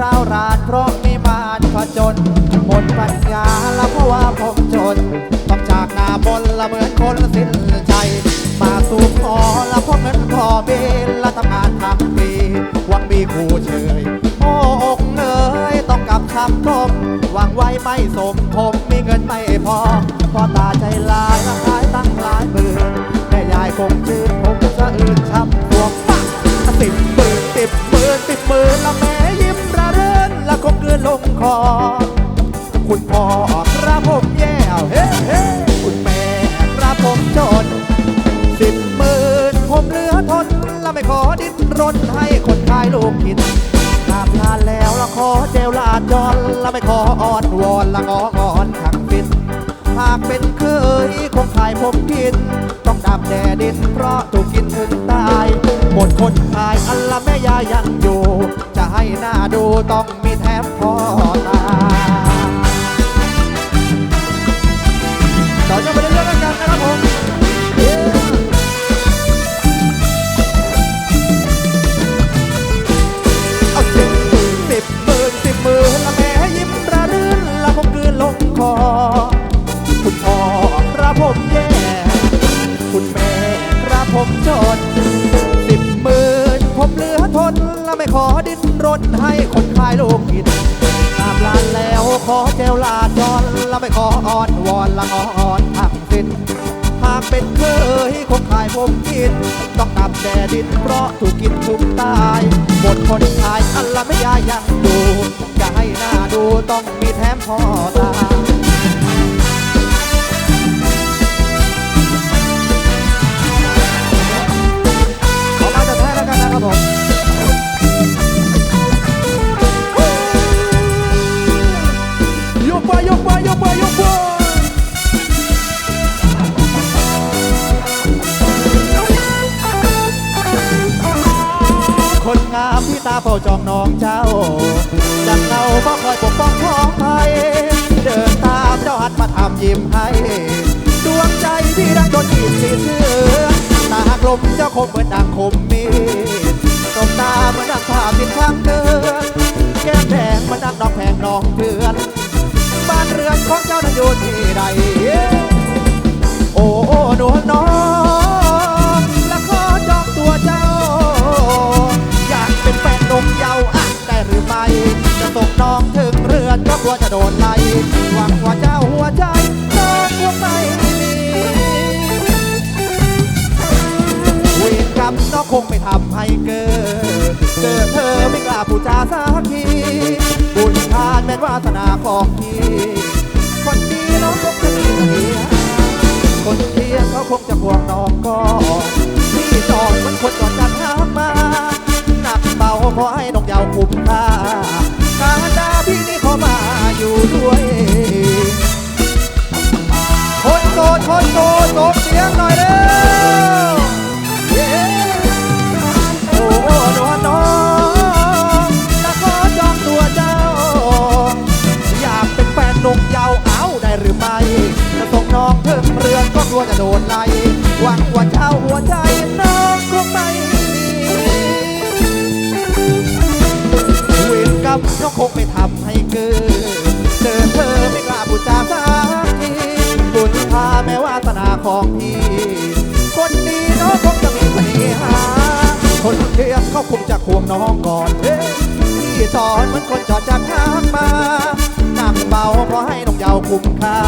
ร้าวรานเพราะมีมารผจญหมดปัญญาและเพราะว่าผมจน ต้องจากหน้ามนละเหมือนคนสิ้นใจ มาสู่ขอละเพราะเงินพอเบนละทำงานทำปีหวังมีคู่เชยโอ้อกเอยต้องกลับคำคมหวังไว้ไม่สมผมมีเงินไม่พอพอตาใจลายละขายตั้งหลายหมื่นแม่ยายคง เกลือคอคุณพ่อครับผมแย่เฮ้เฮ้คุณแม่ครับผมจน สิบหมื่นผมเหลือทน และไม่ขอดิ้นรนให้คนขายลูกกินตามทานแล้วละขอเจลลาจอนและไม่ขออ้อนวอนละงองอนขังฟินหากเป็นเคยคงขายผมกิน ต้องดำแดดดินเพราะถูกกินถึงตาย หมดคนขายอันละแม่ยายังอยู่ จะให้หน้าดูต้อง ดิ้นให้คนขายลูกกินตามลานแล้วขอเจลลาจอนแล้วไม่ขออ้อนวอนละงออ่อนทั้งสิ้นหากเป็นเคยคงขายผมกิน ต้องตับแดดดินเพราะถูกกินทุกตายหมดคนขายอันละไม่ยายังดูจะให้หน้าดูต้องมีแถมพอตา เฝ้าจองน้องเจ้าจังเงาบ่คอยปกป้องพ้องภัยเดินตามเจ้าหันมาทำยิ้มให้ดวงใจพี่รักโดนจีบสีเชื่อตาหักลมเจ้าคมเหมือนดังคมมีดตบตาเหมือนดังภาพติดข้างเดือนแก้มแดงเหมือนดังดอกแพงน้องเดือนบ้านเรือนของเจ้านั้นอยู่ที่ใดโอ้โอ้หนวลน้อง ลัวจะโดนไล่หวังว่าเจ้าหัวใจน้องคงไม่มีเวรกรรมน้องคงไม่ทำให้เกิด เจอเธอไม่กล้าพูดจาสักที บุญทานเป็นวาสนาของพี่ คนดีน้องคงจะมีเสียคนเทียงเขาคงจะห่วงน้องก็พี่จอดมันคนจอดจัดทางมา หนักเบาขอให้น้องยาวคุ้มค่า ด้วยคนโสดคนโสดส่งเสียงหน่อยเร็วเย้โอ้โหนวน้องและขอจองตัวเจ้า อยากเป็นแฟนหนุ่มเยาวเอาได้หรือไม่จะส่งน้องถึงเรือนก็กลัวจะโดนไล่หวังว่าเจ้าหัวใจน้องคงไม่มีเวรกรรมน้องคงไม่ทำให้เกิด จาสักทีบุญพาแม้วาสนาของพี่คนดีน้องคงจะมีปัญหาคนเทียมเขาคงจะควงน้องก่อนเฮ้พี่สอนเหมือนคนจอดจากทางมาหนักเบาขอให้น้องเยาวคุ้มค่า